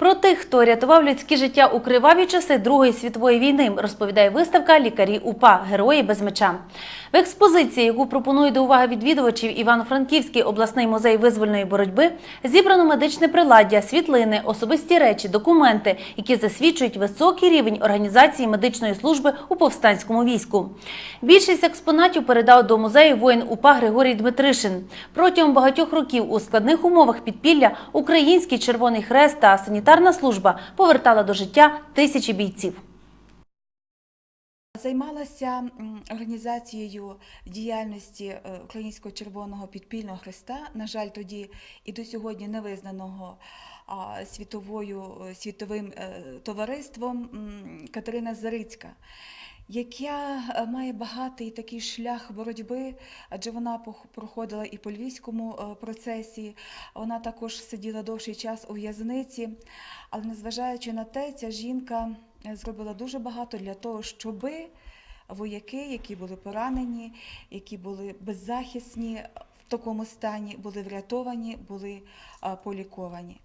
Про тих, хто рятував людське життя у криваві часи Другої світової війни, розповідає виставка Лікарі УПА Герої без меча. В експозиції, яку пропонує до уваги відвідувачів Івано-Франківський обласний музей визвольної боротьби, зібрано медичне приладдя, світлини, особисті речі, документи, які засвідчують високий рівень організації медичної служби у повстанському війську. Більшість експонатів передав до музею воїн УПА Григорій Дмитришин. Протягом багатьох років у складних умовах підпілля Український Червоний Хрест та санітарна служба повертала до життя тисячі бійців. Займалася організацією діяльності е, Українського Червоного підпільного хреста, на жаль, тоді і до сьогодні не визнаного а, світовою, е, світовим е, товариством Катерина Зарицька, яка е, має багатий такий шлях боротьби, адже вона проходила і по львівському процесі, вона також сиділа довший час у в'язниці, але незважаючи на те, ця жінка зробила дуже багато для того, щоби вояки, які були поранені, які були беззахисні в такому стані, були врятовані, були поліковані.